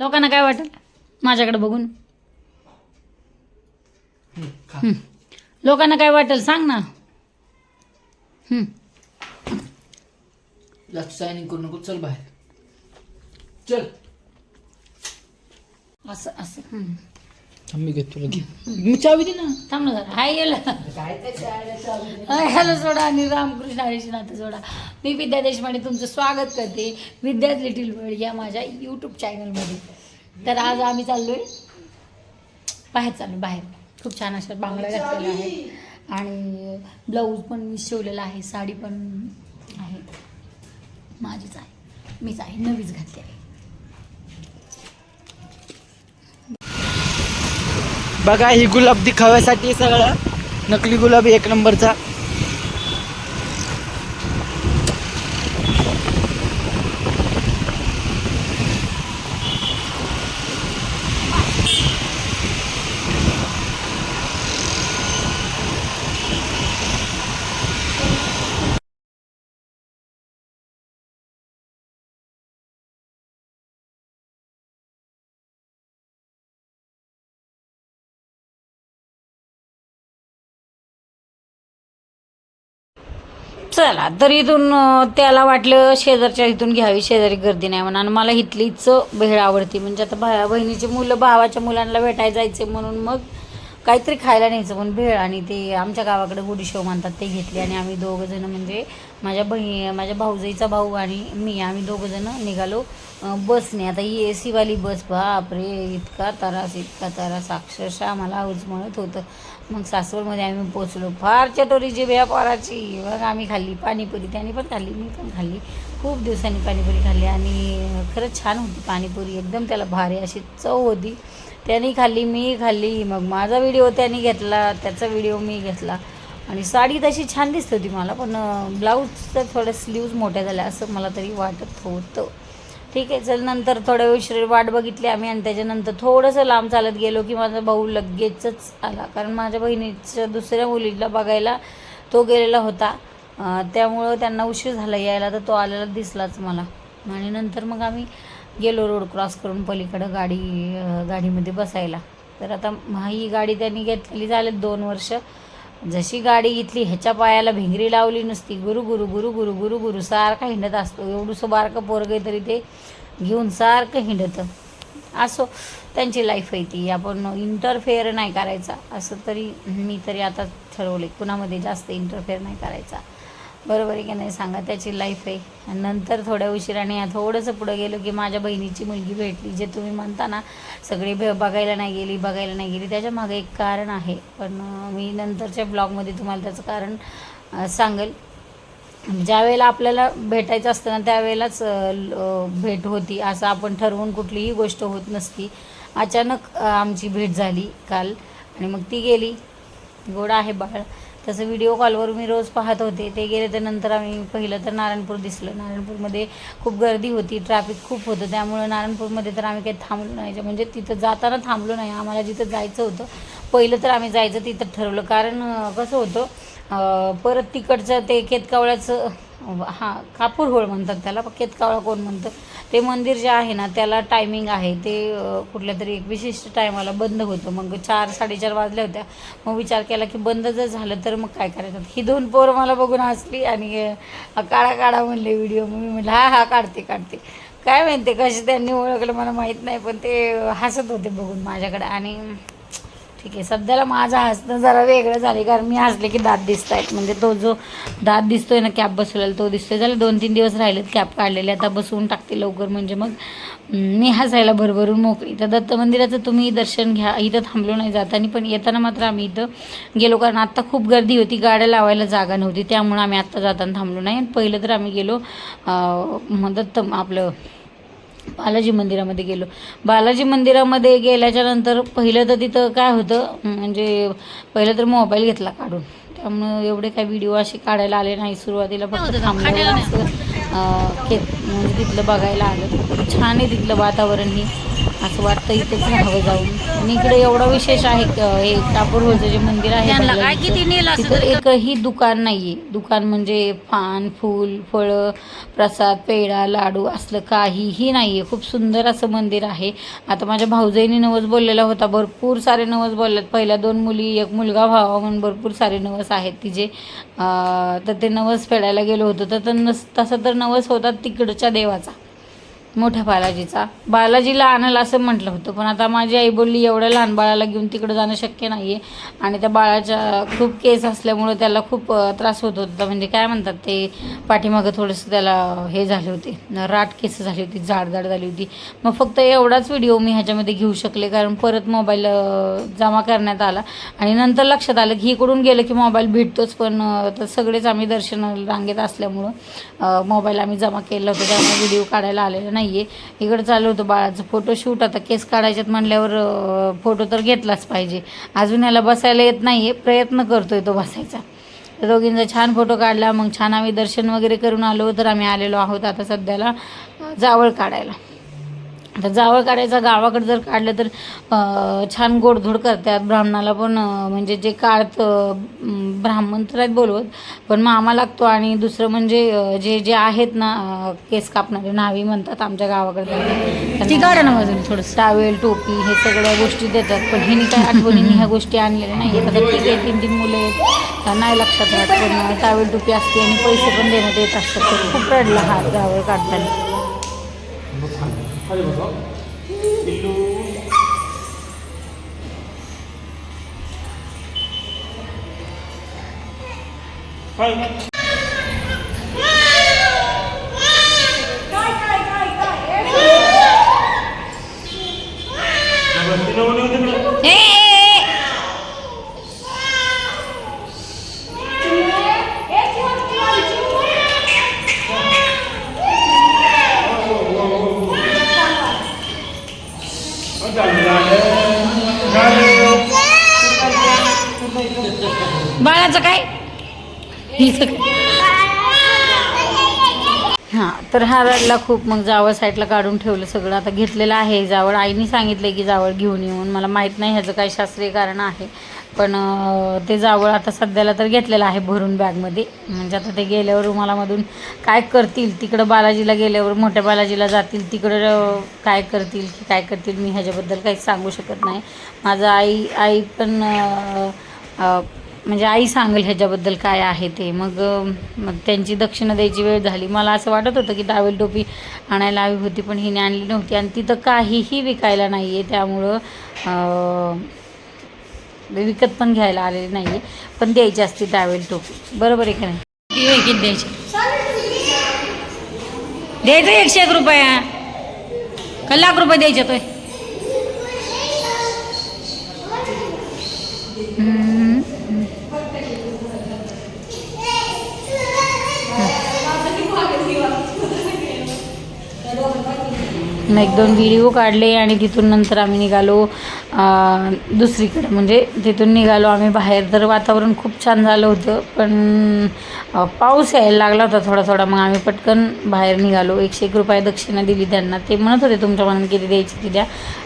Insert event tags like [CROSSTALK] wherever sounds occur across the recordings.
लोकांना काय वाटेल माझ्याकडे बघून हं. लोकांना काय वाटेल सांग ना हं. जास्त सायनिंग करू नको चल बाहेर चल असं असं हं. थांब मी घेतो तुला घे मी चावी दे ना. थांब ना जरा. हाय गेलं हॅलो सोडा आणि रामकृष्ण हरीश नाथ सोडा मी विद्या देशपांडे तुमचं स्वागत करते. विद्याच लिटिल वर्ल्ड या माझ्या यूट्यूब चॅनलमध्ये तर आज आम्ही चाललोय. बाहेर चाललो बाहेर. खूप छान अशा बांगड्या घातलेल्या आहेत आणि ब्लाऊज पण मी शिवलेला आहे साडी पण आहे. माझीच आहे. मीच आहे. नवीच घातली आहे. बघा ही गुलाब दिखाव्यासाठी सगळं. नकली गुलाब एक नंबरचा. चला तर इथून त्याला वाटलं शेजारच्या इथून घ्यावी शेजारी गर्दी नाही म्हणा आणि मला इथलीच भेळ आवडती. म्हणजे आता भा बहिणीची मुलं भावाच्या मुलांना भेटायला जायचे म्हणून मग काहीतरी खायला न्यायचं. पण भेळ आणि ते आमच्या गावाकडे गुडीशेव म्हणतात ते घेतले आणि आम्ही दोघंजणं म्हणजे माझ्या बही माझ्या भाऊजाईचा भाऊ आणि मी आम्ही दोघंजणं निघालो बसने. आता ही ए सीवाली बस बापरे इतका तरास इतका तरास. अक्षरशः आम्हाला म्हणत होतं. मग सासवडमध्ये आम्ही पोचलो. फार चटोरी जी व्यापाराची मग आम्ही खाल्ली पाणीपुरी. त्याने पण खाल्ली मी पण खाल्ली. खूप दिवसांनी पाणीपुरी खाल्ली आणि खरंच छान होती पाणीपुरी. एकदम त्याला भारी अशी चव होती. त्याने खाल्ली मी खाल्ली. मग माझा व्हिडिओ त्याने घेतला. त्याचा व्हिडिओ मी घेतला. आणि साडी तशी छान दिसत होती मला पण ब्लाऊजचं थोड्या स्लीव्ज मोठ्या झाल्या असं मला तरी वाटत होतं. ठीक आहे चल नंतर थोड्या वेळ वाट बघितली आम्ही आणि त्याच्यानंतर थोडंसं लांब चालत गेलो की माझा भाऊ लगेचच आला. कारण माझ्या बहिणीच्या दुसऱ्या मुलीला बघायला तो गेलेला होता. त्यामुळं त्यांना उशीर झाला यायला तर तो आलेला दिसलाच मला. आणि नंतर मग आम्ही गेलो रोड क्रॉस करून पलीकडं गाडी गाडीमध्ये बसायला. तर आता ही गाडी त्यांनी घेतलेली झाले दोन वर्ष. जशी गाडी घेतली ह्याच्या पायाला भिंगरी लावली नसती गुरु गुरु गुरु गुरु गुरु गुरु सारखा हिंडत असतो. एवढंसं बारकं पोरगे तरी ते घेऊन सारखं हिंडतं. असो त्यांची लाईफ आहे ती. आपण इंटरफेअर नाही करायचा. असं तरी मी तरी आता ठरवले कुणामध्ये जास्त इंटरफेअर नाही करायचा. बरोबर आहे की नाही? सांगा त्याची लाईफ आहे. आणि नंतर थोड्या उशिराने थोडंसं पुढं गेलो की माझ्या बहिणीची मुलगी भेटली जे तुम्ही म्हणता ना सगळी भे बघायला नाही गेली बघायला नाही गेली त्याच्यामागे एक कारण आहे. पण मी नंतरच्या ब्लॉगमध्ये तुम्हाला त्याचं कारण सांगेल. ज्या वेळेला आपल्याला भेटायचं असतं ना त्यावेळेलाच ल- भेट होती. असं आपण ठरवून कुठलीही गोष्ट होत नसती. अचानक आमची भेट झाली काल. आणि मग ती गेली. गोड आहे बाळ. तसं व्हिडिओ कॉलवर मी रोज पाहत होते. ते गेले तर नंतर आम्ही पहिलं तर नारायणपूर दिसलं. नारायणपूरमध्ये खूप गर्दी होती ट्रॅफिक खूप होतं. त्यामुळं नारायणपूरमध्ये तर आम्ही काही थांबलो नाही. म्हणजे, म्हणजे तिथं जाताना थांबलो नाही. आम्हाला जिथं जायचं होतं पहिलं तर आम्ही जायचं तिथं ठरवलं. कारण कसं होतं परत तिकडचं ते केतकावळ्याचं हां कापूर होळ म्हणतात त्याला पण केतकावळा कोण म्हणतं? ते मंदिर जे आहे ना त्याला टायमिंग आहे. ते कुठल्या तरी एक विशिष्ट टायमाला बंद होतं. मग चार साडेचार वाजल्या होत्या. मग विचार केला की बंद जर झालं तर मग काय करायचं? ही दोन पोरं मला बघून हसली आणि काढा काढा म्हणले व्हिडिओ मग मी म्हणलं हा हा काढते काढते. काय माहिती कसे त्यांनी ओळखलं मला माहीत नाही पण ते हसत होते बघून माझ्याकडे. आणि ठीक आहे. सध्याला माझं हसणं जरा वेगळं झाले कारण मी हसले की दात दिसत आहेत म्हणजे तो जो दात दिसतोय ना कॅप बसवलेला तो दिसतोय. झालं दोन तीन दिवस राहिलेत कॅप काढलेले आता बसवून टाकते लवकर. म्हणजे मग मी हसायला भरभरून मोकळी. तर दत्त मंदिराचं तुम्ही दर्शन घ्या. इथं थांबलो नाही जाताना पण येताना मात्र आम्ही इथं गेलो कारण आत्ता खूप गर्दी होती. गाड्या लावायला जागा नव्हती. त्यामुळे आम्ही आत्ता जाताना थांबलो नाही. आणि पहिलं तर आम्ही गेलो मग दत्त आपलं बालाजी मंदिरामध्ये गेलो. बालाजी मंदिरामध्ये गेल्याच्यानंतर पहिलं तर तिथं काय होतं म्हणजे पहिलं तर मोबाईल घेतला काढून. त्यामुळं एवढे काही व्हिडिओ असे काढायला आले नाही. सुरुवातीला फक्त थांबलं असं, अं, के म्हणजे तिथलं बघायला आलं. छान आहे तिथलं वातावरण ही. असं वाटतं इथेच राहावं जाऊन. आणि इकडे एवढा विशेष आहे क- हे टापूरवरचं जे मंदिर आहे तिथं एकही दुकान नाहीये. दुकान म्हणजे पान फूल फळं प्रसाद पेढा लाडू असलं काहीही नाहीये. खूप सुंदर असं मंदिर आहे. आता माझ्या भाऊजाईने नवस बोललेला होता. भरपूर सारे नवस बोललेत. पहिल्या दोन मुली एक मुलगा व्हावा म्हणून भरपूर सारे नवस आहेत तिचे. तर ते नवस फेडायला गेलो होतो. तर नस तसा तर नवस होता तिकडच्या देवाचा. मोठ्या बालाजीचा. बालाजीला आणायला असं म्हटलं होतं पण आता माझी आई बोलली एवढ्या लहान बाळाला घेऊन तिकडं जाणं शक्य नाही आहे आणि त्या बाळाच्या खूप केस असल्यामुळं त्याला खूप त्रास होत होता. म्हणजे काय म्हणतात ते पाठीमागं थोडंसं त्याला हे झाले होते राट केस झाली होती जाड जाड झाली होती. मग फक्त एवढाच व्हिडिओ मी ह्याच्यामध्ये घेऊ शकले कारण परत मोबाईल जमा करण्यात आला. आणि नंतर लक्षात आलं की इकडून गेलं की मोबाईल भेटतोच पण तर सगळेच आम्ही दर्शन रांगेत असल्यामुळं मोबाईल आम्ही जमा केला होता त्यामुळे व्हिडिओ काढायला आलेला नाही आहे इकडं चालू होतं बाळाचं फोटोशूट आता केस काढायच्यात म्हणल्यावर फोटो तर घेतलाच पाहिजे. अजून याला बसायला येत नाही आहे प्रयत्न करतोय तो बसायचा. तर दोघींचा छान फोटो काढला. मग छान आम्ही दर्शन वगैरे करून आलो. तर आम्ही आलेलो आहोत आता सध्याला जावळ काढायला. आता जावळ काढायचा गावाकडे जर काढलं तर छान गोडधोड करतात. ब्राह्मणाला पण म्हणजे जे काढत ब्राह्मण तर आहेत बोलवत पण मामा लागतो आणि दुसरं म्हणजे जे जे आहेत ना केस कापणारे नावी म्हणतात आमच्या गावाकडे. ती काढा ना बाजूला थोडंसं. टावेल टोपी हे सगळ्या गोष्टी देतात पण हिने काय आठवणीने ह्या गोष्टी आणलेल्या नाही आता ठीक आहे तीन तीन मुलं आहेत. नाही लक्षात राहत पण टावेल टोपी असते आणि पैसे पण देण्यात येत असतात. तर खूप रडला हा जावळ काढताना. はい、どうぞ。はい。हां तर हा रडला खूप. मग जावळ साईडला काढून ठेवलं सगळं. आता घेतलेलं आहे. जावळ आईने सांगितलं की जावळ घेऊन येऊन मला माहीत नाही ह्याचं काय शास्त्रीय कारण आहे. पण ते जावळ आता सध्याला तर घेतलेलं आहे भरून बॅगमध्ये म्हणजे आता ते गेल्यावर रुमालामधून काय करतील? तिकडं बालाजीला गेल्यावर मोठ्या बालाजीला जातील. तिकडं काय करतील की काय करतील मी ह्याच्याबद्दल काहीच सांगू शकत नाही. माझं आई आई पण म्हणजे आई सांगेल ह्याच्याबद्दल काय आहे ते. मग मग त्यांची दक्षिणा द्यायची वेळ झाली. मला असं वाटत होतं की टावेल टोपी आणायला हवी होती पण हिने आणली नव्हती. आणि तिथं काहीही विकायला नाही आहे त्यामुळं विकत पण घ्यायला आलेली नाही आहे पण द्यायची असते टावेल टोपी. बरोबर आहे का नाही? किती द्यायचे? द्यायचं एकशे एक रुपया. का लाख रुपये द्यायचे तोय? मग एक दोन व्हिडिओ काढले आणि तिथून नंतर आम्ही निघालो दुसरीकडे. म्हणजे तिथून निघालो आम्ही बाहेर. तर वातावरण खूप छान झालं होतं पण पाऊस यायला लागला होता थोडा थोडा. मग आम्ही पटकन बाहेर निघालो. एकशे एक रुपये दक्षिणा दिली त्यांना. ते म्हणत होते तुमच्या मनात किती द्यायची ती द्या.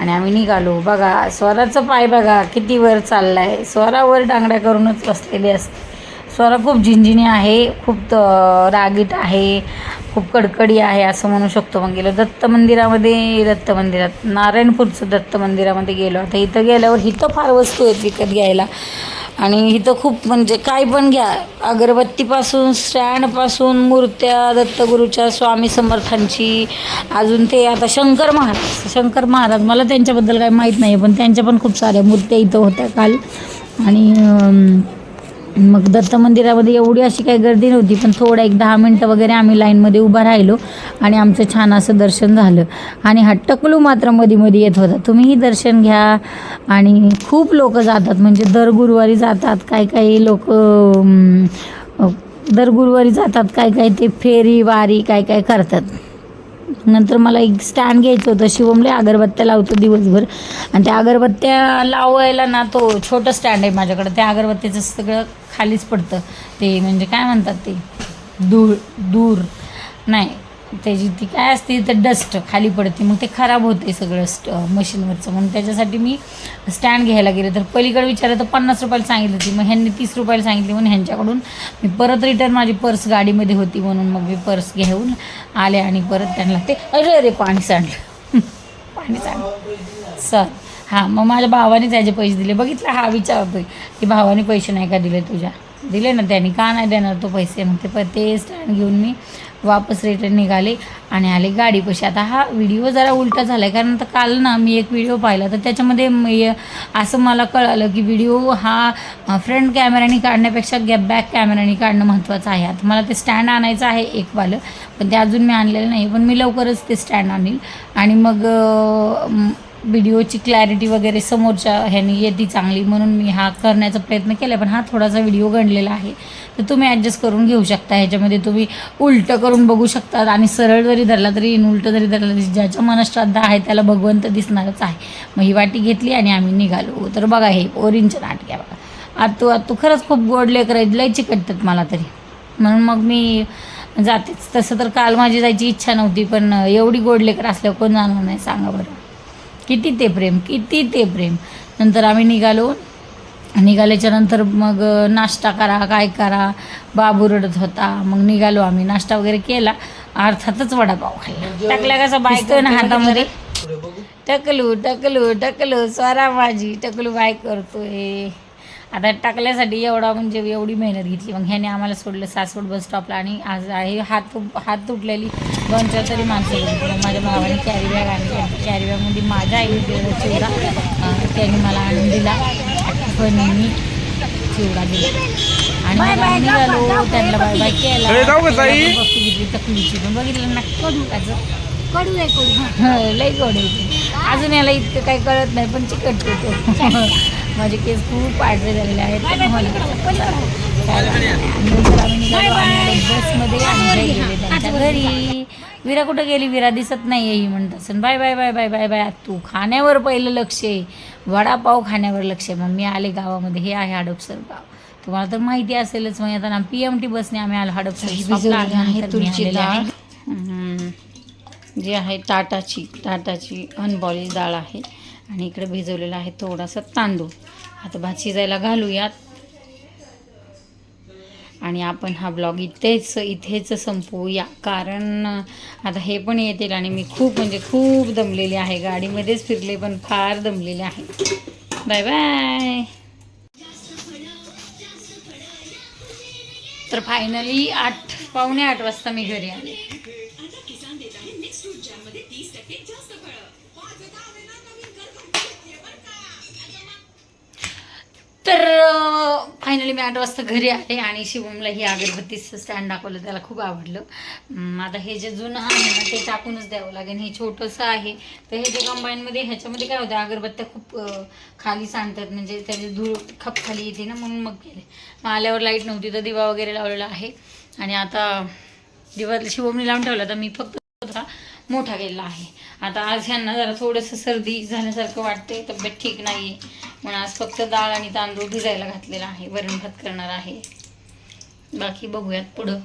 आणि आम्ही निघालो. बघा स्वराचं पाय बघा किती वर चालला आहे स्वरावर डांगड्या करूनच बसलेली असते स्वरा खूप झिंझिणी आहे खूप रागीट आहे खूप कडकडी आहे असं म्हणू शकतो मग गेलो दत्त मंदिरामध्ये दत्त मंदिरात नारायणपूरचं दत्त मंदिरामध्ये गेलो. आता इथं गेल्यावर इथं फार वस्तू आहेत विकत घ्यायला. आणि इथं खूप म्हणजे काय पण घ्या. अगरबत्तीपासून स्टँडपासून मूर्त्या दत्तगुरूच्या स्वामी समर्थांची अजून ते आता शंकर महाराज. शंकर महाराज मला त्यांच्याबद्दल काही माहीत नाही पण त्यांच्या पण खूप साऱ्या मूर्त्या इथं होत्या काल. आणि मग दत्त मंदिरामध्ये एवढी अशी काही गर्दी नव्हती पण थोडं एक दहा मिनटं वगैरे आम्ही लाईनमध्ये उभा राहिलो आणि आमचं छान असं दर्शन झालं. आणि हा टकलू मात्रमध्ये मध्ये येत होता. तुम्हीही दर्शन घ्या आणि खूप लोक जातात. म्हणजे दर गुरुवारी जातात काही काही लोक दर गुरुवारी जातात काय काय ते फेरी वारी काय काय करतात. नंतर मला एक स्टँड घ्यायचं होतं. शिवमले अगरबत्त्या लावतो दिवसभर. आणि त्या अगरबत्त्या लावायला ना तो छोटं स्टँड आहे माझ्याकडं. त्या अगरबत्तीचं सगळं खालीच पडतं. ते म्हणजे काय म्हणतात ते? दूर दूर नाही त्याची ती काय असते तर डस्ट खाली पडते. मग ते खराब होते सगळं स्ट मशीनवरचं म्हणून त्याच्यासाठी मी स्टँड घ्यायला गेले. तर पलीकडे विचारलं तर पन्नास रुपयाला सांगितली होती. मग ह्यांनी तीस रुपयाला सांगितली. म्हणून ह्यांच्याकडून मी परत रिटर्न माझी पर्स गाडीमध्ये होती. म्हणून मग मी पर्स घेऊन आले आणि परत त्यांना ते अरे अरे पाणी सांडलं [LAUGHS] पाणी सांडलं सर हां मग माझ्या भावाने त्याचे पैसे दिले. बघितलं हा विचारतोय की भावाने पैसे नाही का दिले तुझ्या? दिले ना त्यांनी. का नाही देणार तो पैसे? मग ते प ते स्टँड घेऊन मी वापस रिटर्न निघाले आणि आले गाडीपाशी. आता हा व्हिडिओ जरा उलटा झाला आहे कारण आता काल ना मी एक व्हिडिओ पाहिला. तर त्याच्यामध्ये असं मला कळालं की व्हिडिओ हा फ्रंट कॅमेऱ्याने काढण्यापेक्षा गॅप बॅक कॅमेऱ्याने काढणं महत्त्वाचं आहे. आता मला ते स्टँड आणायचं आहे एक वालं. पण ते अजून मी आणलेलं नाही. पण मी लवकरच ते स्टँड आणील. आणि मग व्हिडिओची क्लॅरिटी वगैरे समोरच्या ह्याने येते चांगली म्हणून मी हा करण्याचा प्रयत्न केला पण हा थोडासा व्हिडिओ गणलेला आहे. तर तुम्ही ॲडजस्ट करून घेऊ शकता. ह्याच्यामध्ये तुम्ही उलटं करून बघू शकतात आणि सरळ जरी धरला तरी उलटं जरी धरला तरी ज्याच्या मनश्रद्धा आहे त्याला भगवंत दिसणारच आहे. मग ही वाटी घेतली आणि आम्ही निघालो. तर बघा हे ओरिंच्या नाटक्या बघा. आतू आतू खरंच खूप गोड लेकर आहेत. लय चिकटतात मला तरी. म्हणून मग मी जातेच. तसं तर काल माझी जायची इच्छा नव्हती पण एवढी गोड लेकर असल्यावर कोण जाणार नाही सांगा बरं. किती ते प्रेम किती ते प्रेम. नंतर आम्ही निघालो. निघाल्याच्या नंतर मग नाश्ता करा काय करा. बाबू रडत होता. मग निघालो आम्ही. नाश्ता वगैरे केला. अर्थातच वडापाव खाल्ला. टाकला कसा बायक ना हातामध्ये? टकलू टकलू टकलू. स्वरा माझी टकलू बाय करतोय. आता टाकल्यासाठी एवढा म्हणजे एवढी मेहनत घेतली. मग ह्याने आम्हाला सोडलं सासवड बस स्टॉपला आणि आज आहे हात हात तुटलेली दोन चार तरी माणसं माझ्या भावाने कॅरी बॅग आणली कॅरी बॅगमध्ये माझ्या दिलेला चिवडा. त्याने मला आणून दिला. आठवणीने चिवडा दिला. आणि निघालो त्यांना बाय बाय केला. बघतो घेतली तकलीची पण बघितलं ना कडू त्याचं. कडू आहे कडू. [LAUGHS] लई कडू आहे. अजून याला इतकं काही कळत नाही पण चिकटतो तो [LAUGHS] माझे केस खूप पांढरे झालेले आहेत. बसमध्ये घरी गेले त्यांच्या घरी. विरा कुठं गेली? विरा दिसत नाही ही म्हणत असेल. Bye bye bye bye bye bye. तू खाण्यावर पहिलं लक्ष आहे. वडापाव खाण्यावर लक्ष आहे. मग मी आले गावामध्ये. हे आहे हडपसर गाव. तुम्हाला तर माहिती असेलच. मग आता ना पी एम टी बसने आम्ही आलो हडपसर आहे. जी आहे ताटाची ताटाची अनबॉइल डाळ आहे. आणि इकडे भिजवलेला आहे थोडासा तांदूळ. आता भात शिजायला घालूयात. आणि आपण हा ब्लॉग इथेच इथेच संपवूया. कारण आता हे पण येतील आणि मी खूप म्हणजे खूप दमलेले आहे. गाडीमध्येच फिरले पण फार दमलेले आहे. Bye bye. तर फायनली आठ पावणे आठ वाजता मी घरी आले. तर फायनली मी आठ वाजता घरी आले आणि शिवमला ही अगरबत्तीचं स्टँड दाखवलं त्याला खूप आवडलं. आता हे जे जुनं आहे ना ते टाकूनच द्यावं लागेल. हे छोटंसं आहे. तर हे जे कंबाईनमध्ये ह्याच्यामध्ये काय होतं अगरबत्त्या खूप खाली सांडतात. म्हणजे त्याची धूळ खप खाली येते ना म्हणून मग गेले मग आल्यावर लाइट नव्हती तर दिवा वगैरे लावलेला आहे. आणि आता दिवा शिवमने लावून ठेवला तर मी फक्त मोठा केलेला आहे. आता आज ह्यांना जरा थोडंसं सर्दी झाल्यासारखं वाटते तब्येत ठीक नाही आहे म्हणून आज फक्त डाळ आणि तांदूळ भिजायला घातलेला आहे वरण भात करणार आहे. बाकी बघूयात पुढं.